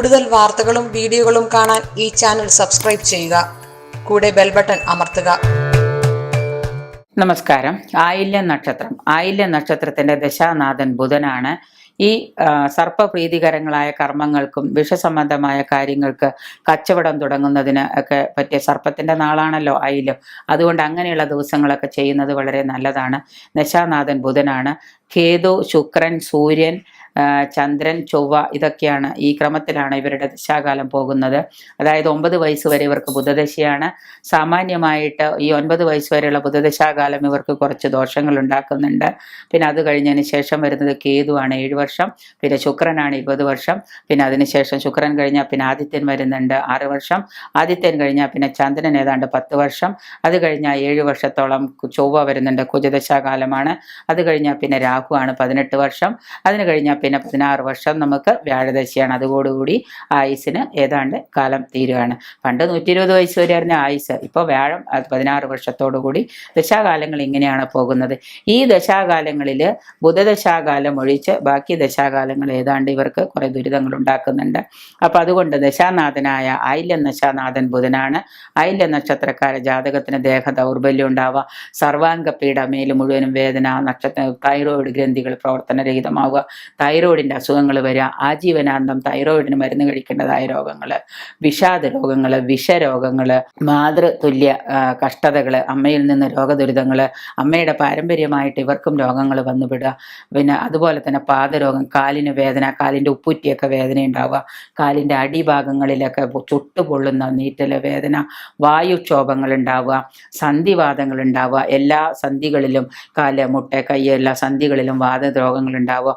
കൂടുതൽ വാർത്തകളും വീഡിയോകളും കാണാൻ ഈ ചാനൽ സബ്സ്ക്രൈബ് ചെയ്യുക. കൂടെ ബെൽ ബട്ടൺ അമർത്തുക. നമസ്കാരം. ആയില്യ നക്ഷത്രം. ആയില്യ നക്ഷത്രത്തിന്റെ ദശാനാഥൻ ബുധനാണ്. ഈ സർപ്പപ്രീതികരങ്ങളായ കർമ്മങ്ങൾക്കും വിഷസംബന്ധമായ കാര്യങ്ങൾക്ക് കച്ചവടം തുടങ്ങുന്നതിന് ഒക്കെ പറ്റിയ സർപ്പത്തിന്റെ നാളാണല്ലോ ആയില്യം. അതുകൊണ്ട് അങ്ങനെയുള്ള ദിവസങ്ങളൊക്കെ ചെയ്യുന്നത് വളരെ നല്ലതാണ്. ദശാനാഥൻ ബുധനാണ്. കേതു ശുക്രൻ സൂര്യൻ ചന്ദ്രൻ ചൊവ്വ ഇതൊക്കെയാണ് ഈ ക്രമത്തിലാണ് ഇവരുടെ ദശാകാലം പോകുന്നത്. അതായത് ഒമ്പത് വയസ്സ് വരെ ഇവർക്ക് ബുധദശയാണ്. സാമാന്യമായിട്ട് ഈ ഒൻപത് വയസ്സ് വരെയുള്ള ബുധദശാകാലം ഇവർക്ക് കുറച്ച് ദോഷങ്ങൾ ഉണ്ടാക്കുന്നുണ്ട്. പിന്നെ അത് കഴിഞ്ഞതിന് ശേഷം വരുന്നത് കേതുവാണ് ഏഴ് വർഷം പിന്നെ ശുക്രനാണ് ഇരുപത് വർഷം പിന്നെ അതിനുശേഷം ശുക്രൻ കഴിഞ്ഞാൽ പിന്നെ ആദിത്യൻ വരുന്നുണ്ട് ആറ് വർഷം ആദിത്യൻ കഴിഞ്ഞാൽ പിന്നെ ചന്ദ്രൻ ഏതാണ്ട് പത്ത് വർഷം അത് കഴിഞ്ഞാൽ ഏഴ് വർഷത്തോളം ചൊവ്വ വരുന്നുണ്ട് കുജദശാകാലമാണ് അത് കഴിഞ്ഞാൽ പിന്നെ രാഹു ആണ് പതിനെട്ട് വർഷം അതിന് കഴിഞ്ഞാൽ പിന്നെ പതിനാറ് വർഷം നമുക്ക് വ്യാഴദശയാണ്. അതോടുകൂടി ആയുസിന് ഏതാണ്ട് കാലം തീരുകയാണ് പണ്ട് നൂറ്റി ഇരുപത് വയസ്സ് വരെയായിരുന്നു ആയുസ് ഇപ്പോൾ വ്യാഴം പതിനാറ് വർഷത്തോടുകൂടി ദശാകാലങ്ങൾ ഇങ്ങനെയാണ് പോകുന്നത്. ഈ ദശാകാലങ്ങളിൽ ബുധദശാകാലം ഒഴിച്ച് ബാക്കി ദശാകാലങ്ങൾ ഏതാണ്ട് ഇവർക്ക് കുറെ ദുരിതങ്ങൾ ഉണ്ടാക്കുന്നുണ്ട്. അപ്പൊ അതുകൊണ്ട് ദശാനാഥനായ ഐല്യ ദശാനാഥൻ ബുധനാണ്. ആയില്യ നക്ഷത്രക്കാര ജാതകത്തിന് ദേഹ ദൗർബല്യം ഉണ്ടാവുക. സർവാംഗ പീഡ മേൽ മുഴുവനും വേദന നക്ഷത്ര തൈറോയിഡ് ഗ്രന്ഥികൾ പ്രവർത്തനരഹിതമാവുക. തൈറോയിഡിന്റെ അസുഖങ്ങൾ വരിക ആജീവനാന്തം തൈറോയിഡിന് മരുന്ന് കഴിക്കേണ്ടതായ രോഗങ്ങൾ വിഷാദ രോഗങ്ങൾ വിഷരോഗങ്ങൾ മാതൃതുല്യ കഷ്ടതകൾ അമ്മയിൽ നിന്ന് രോഗദുരിതങ്ങൾ അമ്മയുടെ പാരമ്പര്യമായിട്ട് ഇവർക്കും രോഗങ്ങൾ വന്നുവിടുക പിന്നെ അതുപോലെ തന്നെ പാദരോഗം കാലിന് വേദന കാലിന്റെ ഉപ്പുറ്റിയൊക്കെ വേദന ഉണ്ടാവുക. കാലിന്റെ അടിഭാഗങ്ങളിലൊക്കെ ചുട്ടുപൊള്ളുന്ന നീറ്റൽ വേദന വായുക്ഷോഭങ്ങൾ ഉണ്ടാവുക സന്ധിവാദങ്ങൾ ഉണ്ടാവുക. എല്ലാ സന്ധികളിലും കാൽ മുട്ട കൈ എല്ലാ സന്ധികളിലും വാദരോഗങ്ങൾ ഉണ്ടാവുക.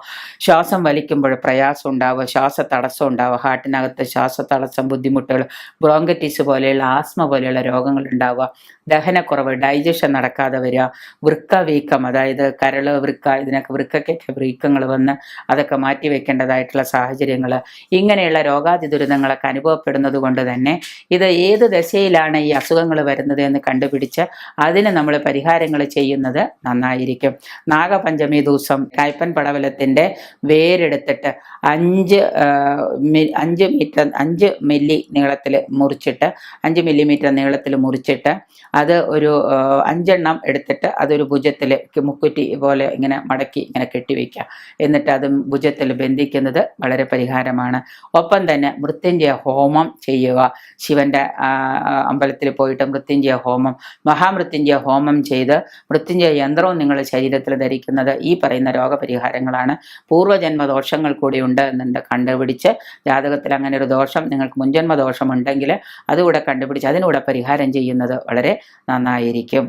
ശ്വാസം വലിക്കുമ്പോൾ പ്രയാസം ഉണ്ടാവുക ശ്വാസ തടസ്സം ഉണ്ടാവുക ഹാർട്ടിനകത്ത് ശ്വാസ തടസ്സം ബുദ്ധിമുട്ടുകൾ ബ്രോങ്കറ്റിസ് പോലെയുള്ള ആസ്മ പോലെയുള്ള രോഗങ്ങൾ ഉണ്ടാവുക ദഹനക്കുറവ് ഡൈജഷൻ നടക്കാതെ വരിക വൃക്ക വീക്കം അതായത് കരൾ വൃക്ക ഇതിനൊക്കെ വൃക്കയ്ക്കൊക്കെ വീക്കങ്ങൾ വന്ന് അതൊക്കെ മാറ്റി വെക്കേണ്ടതായിട്ടുള്ള സാഹചര്യങ്ങൾ. ഇങ്ങനെയുള്ള രോഗാതി ദുരിതങ്ങളൊക്കെ അനുഭവപ്പെടുന്നത് കൊണ്ട് തന്നെ ഇത് ഏത് ദശയിലാണ് ഈ അസുഖങ്ങൾ വരുന്നത് എന്ന് കണ്ടുപിടിച്ച് അതിന് നമ്മൾ പരിഹാരങ്ങൾ ചെയ്യുന്നത് നന്നായിരിക്കും. നാഗപഞ്ചമി ദിവസം കായ്പൻ പടവലത്തിന്റെ വേരെടുത്തിട്ട് അഞ്ച് അഞ്ച് മീറ്റർ അഞ്ച് മില്ലി നീളത്തിൽ മുറിച്ചിട്ട് അഞ്ച് മില്ലിമീറ്റർ നീളത്തിൽ മുറിച്ചിട്ട് അത് ഒരു അഞ്ചെണ്ണം എടുത്തിട്ട് അതൊരു ഭുജത്തിൽ മുക്കുറ്റി പോലെ ഇങ്ങനെ മടക്കി ഇങ്ങനെ കെട്ടിവെക്കുക എന്നിട്ട് അത് ഭുജത്തിൽ ബന്ധിക്കുന്നത് വളരെ പരിഹാരമാണ്. ഒപ്പം തന്നെ മൃത്യുഞ്ജയ ഹോമം ചെയ്യുക. ശിവന്റെ അമ്പലത്തിൽ പോയിട്ട് മൃത്യുഞ്ജയ ഹോമം മഹാമൃത്യുഞ്ജയ ഹോമം ചെയ്ത് മൃത്യുഞ്ജയ യന്ത്രവും നിങ്ങൾ ശരീരത്തിൽ ധരിക്കുന്നത് ഈ പറയുന്ന രോഗപരിഹാരങ്ങളാണ്. പൂർവജന്മ ദോഷങ്ങൾ കൂടി ഉണ്ട് എന്നുണ്ട് കണ്ടുപിടിച്ച് ജാതകത്തിൽ അങ്ങനെ ഒരു ദോഷം നിങ്ങൾക്ക് മുൻജന്മ ദോഷം ഉണ്ടെങ്കിൽ അതുകൂടെ കണ്ടുപിടിച്ച് അതിനൂടെ പരിഹാരം ചെയ്യുന്നത് വളരെ നന്നായിരിക്കും.